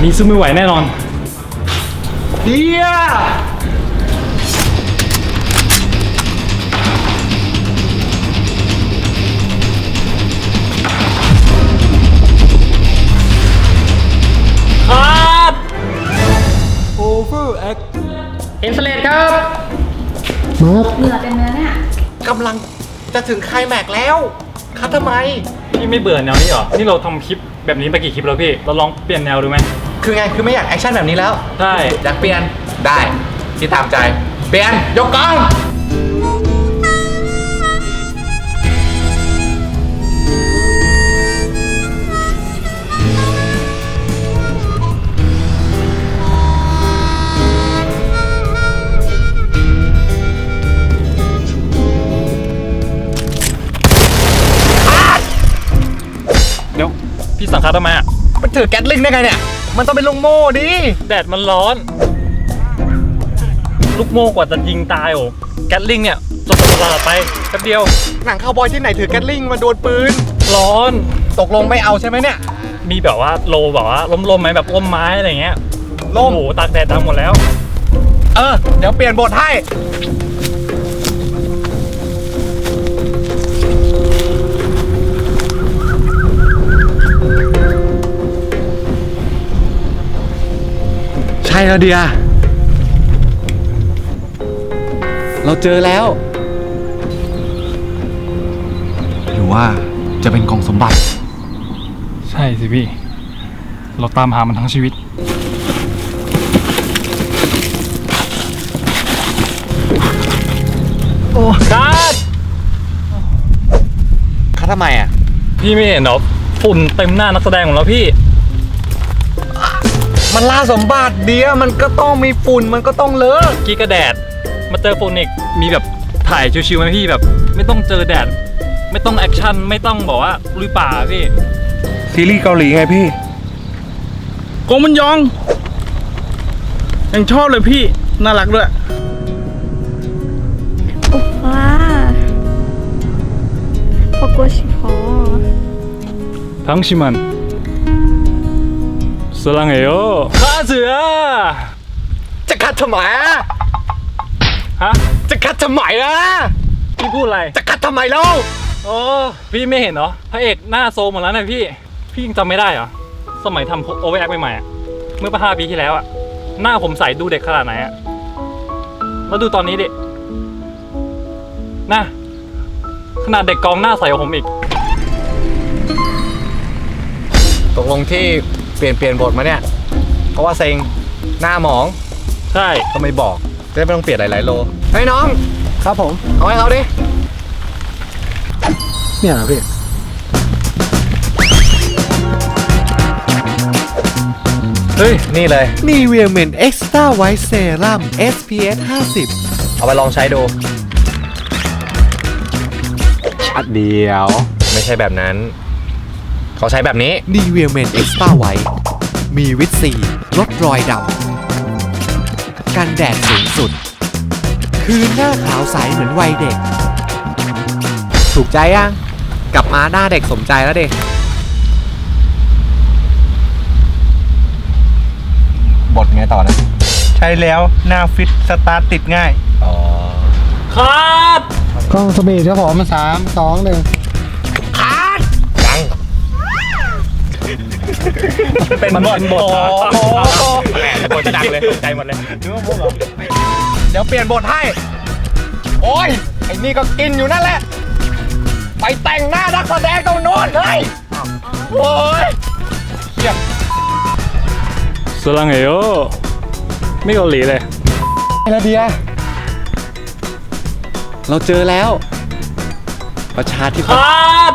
แบบนี้สู้ไม่ไหวแน่นอนเดียครับโอเวอร์แอคอินสเลตครับเหงื่อเต็มเลยเนี่ยกำลังจะถึงไคลแม็กซ์แล้วคัดทำไม พี่ไม่เบื่อแนวนี้เหรอ นี่เราทำคลิปแบบนี้ไปกี่คลิปแล้วพี่ เราลองเปลี่ยนแนวดูไหม คือไงคือไม่อยากแอคชั่นแบบนี้แล้วใช่อยากเปลี่ยนได้ที่ตามใจ เปลี่ยนยกกล้องเดี๋ยวพี่สั่งคัดทำไมอะมันถือแก๊สลิงได้ไงเนี่ย มันต้องเป็นลงโม่ดิแดดมันร้อน ลูกโม่กว่าจะยิงตายโอ้แกตลิงเนี่ยจบตลาดไปแป๊บเดียว หนังคาวบอยที่ไหนถือแก๊สลิงมาโดนปืน ร้อน ตกลงไม่เอาใช่ไหมเนี่ย มีแบบว่าโลแบบว่าล้มๆไหมแบบล้มไม้อะไรเงี้ยล่มโอ้โหตากแดดดำหมดแล้ว เออ เดี๋ยวเปลี่ยนบทให้ แล้วเดีย เราเจอแล้ว หรือว่าจะเป็นกองสมบัติ ใช่สิพี่ เราตามหามันทั้งชีวิต โอ้คัดคัดทำไมอะ พี่ไม่เห็นเหรอฝุ่นเต็มหน้านักแสดงของเราพี่ มันล่าสมบัติเดียมันก็ต้องมีฝุ่นมันก็ต้องเลอะกี่กระแดด มาเจอโฟนิกมีแบบถ่ายชิวๆไหมพี่แบบ ไม่ต้องเจอแดด ไม่ต้องแอคชั่นไม่ต้องบอกว่าลุยป่าพี่ซีรีส์เกาหลีไงพี่กงมันยอง ยังชอบเลยพี่น่ารักด้วยโว้าปกติพอทั้งชิมัน 사랑해요. 카즈야. จะคัดทำไมอะ ฮะ จะคัดทำไมอะ พี่พูดอะไร จะคัดทำไมเล่า โอ้พี่ไม่เห็นเหรอพระเอกหน้าโซมหมดแล้วนะพี่ พี่ยังจำไม่ได้เหรอ สมัยทำโอเวอร์แอคใหม่ๆอะเมื่อห้าปีที่แล้วอะหน้าผมใสดูเด็กขนาดไหนอะแล้วดูตอนนี้ดินะขนาดเด็กกองหน้าใสกว่าผมอีก ตกลงที่ เปลี่ยนเปลี่ยนบทมาเนี่ย เพราะว่าเซ็งหน้าหมองใช่ก็ไม่บอกจะได้ไม่ต้องเปลี่ยนหลายๆโลเฮ้ยน้อง ครับผม เอาให้เขาดิ เนี่ยเหรอพี่ เฮ้ย นี่เลย นีเวียเมนเอ็กซ์ต้าไวท์เซรั่ม SPF 50 เอาไปลองใช้ดู ชัดเดียว ไม่ใช่แบบนั้น เขาใช้แบบนี้นีเวียเมนเอ็กซ์ต้าไวท์มีวิตซีลดรอยดำกันแดดสูงสุด คือหน้าขาวใสเหมือนวัยเด็ก ถูกใจยังกลับมาหน้าเด็กสมใจแล้วเด็กบทไงต่อนะ ใช่แล้วหน้าฟิตสตาร์ทติดง่าย อ๋อคัดกล้องสปีดครับผมสามสองหนึ่งยัง เป็นบทโอ้บทบทจังเลยใจหมดเลยเดี๋ยวเปลี่ยนบทให้ โอ้ยไอ้นี่ก็กินอยู่นั่นแหละ ไปแต่งหน้านักแสดงตรงโน้นเลยโอ้ยเขี้ยสลังเอโยไม่เกาหลีเลยไอระเดีย เราเจอแล้ว ประชาธิปไตย